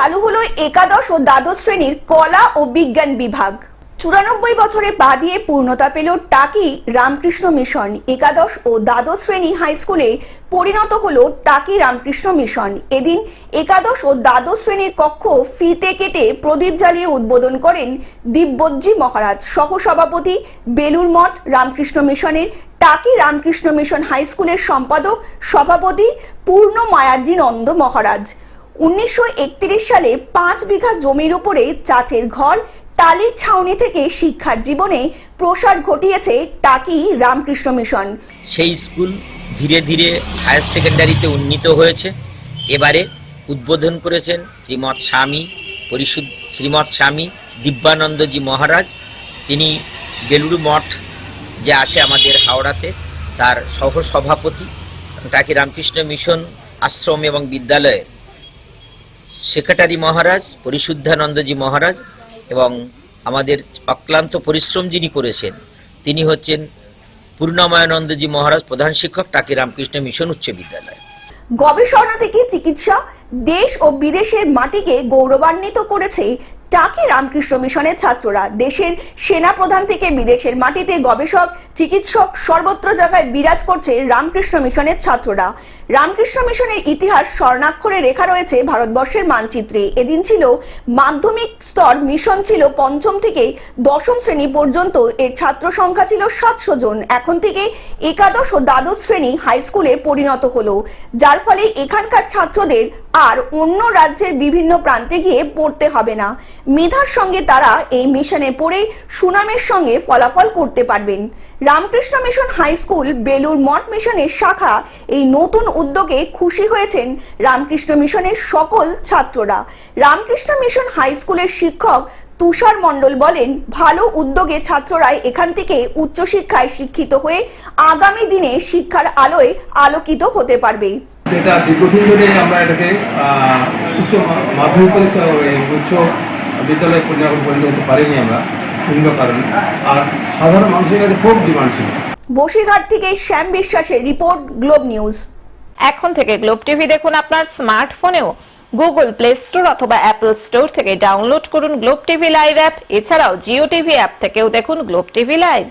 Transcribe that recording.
চালু হলো একাদশ ও দ্বাদশ শ্রেণির কলা ও বিজ্ঞান বিভাগ। চুরানব্বই বছরে পা দিয়ে পূর্ণতা পেল টাকি রামকৃষ্ণ মিশন। একাদশ ও দ্বাদশ শ্রেণি হাই স্কুলে পরিণত হলো টাকি রামকৃষ্ণ মিশন। এদিন একাদশ ও দ্বাদশ শ্রেণির কক্ষ ফিতে কেটে প্রদীপ জ্বালিয়ে উদ্বোধন করেন দিব্যজ্জি মহারাজ। সহসভাপতি বেলুর মঠ রামকৃষ্ণ মিশনের, টাকি রামকৃষ্ণ মিশন হাই স্কুলের সম্পাদক সভাপতি পূর্ণ মায়াজি নন্দ মহারাজ। উনিশশো একত্রিশ সালে পাঁচ বিঘা জমির উপরে চাচের ঘর টালির ছাউনি থেকে শিক্ষার জীবনে প্রসার ঘটিয়েছে টাকি রামকৃষ্ণ মিশন। সেই স্কুল ধীরে ধীরে হায়ার সেকেন্ডারিতে উন্নীত হয়েছে। এবারে উদ্বোধন করেছেন শ্রীমৎ স্বামী পরিশুদ্ধ, শ্রীমৎ স্বামী দিব্যানন্দজি মহারাজ। তিনি বেলুড় মঠ যে আছে আমাদের হাওড়াতে, তার সহ সভাপতি টাকি রামকৃষ্ণ মিশন আশ্রম এবং বিদ্যালয়ের। সেক্রেটারি মহারাজ, পরিশুদ্ধানন্দজি মহারাজ এবং আমাদের অক্লান্ত পরিশ্রম যিনি করেছেন, তিনি হচ্ছেন পূর্ণময়ানন্দজি মহারাজ, প্রধান শিক্ষক টাকি রামকৃষ্ণ মিশন উচ্চ বিদ্যালয়। গবেষণা থেকে চিকিৎসা, দেশ ও বিদেশের মাটিকে গৌরবান্বিত করেছে টাকি রামকৃষ্ণ মিশনের ছাত্ররা। দেশের সেনা প্রধান থেকে বিদেশের মাটিতে গবেষক, চিকিৎসক সর্বত্র জায়গায় বিরাজ করছে রামকৃষ্ণ মিশনের ছাত্ররা। রামকৃষ্ণ মিশনের ইতিহাস স্বর্ণাক্ষরে রেখা রয়েছে ভারতবর্ষের মানচিত্রে। এদিন ছিল মাধ্যমিক স্তর, মিশন ছিল পঞ্চম থেকে দশম শ্রেণি পর্যন্ত, এর ছাত্র সংখ্যা ছিল সাতশো জন। এখন থেকে একাদশ ও দ্বাদশ শ্রেণি হাই স্কুলে পরিণত হলো। যার ফলে এখানকার ছাত্রদের আর অন্য রাজ্যের বিভিন্ন প্রান্তে গিয়ে পড়তে হবে না। মেধার সঙ্গে তারা এই মিশনে পড়ে সুনামের সঙ্গে ফলাফল করতে পারবেন। Ramakrishna mission high school Belur Math মিশনের শাখা এই নতুন উদ্যোগে খুশি হয়েছেন রামকৃষ্ণ মিশনের সকল ছাত্ররা। রামকৃষ্ণ মিশন হাই স্কুলের শিক্ষক তুষার মণ্ডল বলেন, ভালো উদ্যোগে ছাত্ররা এখান থেকে উচ্চশিক্ষায় শিক্ষিত হয়ে আগামী দিনে শিক্ষার আলোয় আলোকিত হতে পারবে। এটা দীর্ঘদিন ধরে আমরা এটাকে উচ্চ মাধ্যমিক উচ্চ বিদ্যালয়ে পরিণত পারিনি আমরা। কারণে। আর সাধারণ মানুষের কাছে খুব ডিমান্ড ছিল। বসিরহাট থেকে শ্যাম বিশ্বাসের রিপোর্ট গ্লোব নিউজ। এখন থেকে গ্লোব টিভি দেখুন আপনার স্মার্টফোনেও। গুগল প্লে স্টোর অথবা অ্যাপল স্টোর থেকে ডাউনলোড করুন গ্লোব টিভি লাইভ অ্যাপ। এছাড়াও জিও টিভি অ্যাপ থেকেও দেখুন গ্লোব টিভি লাইভ।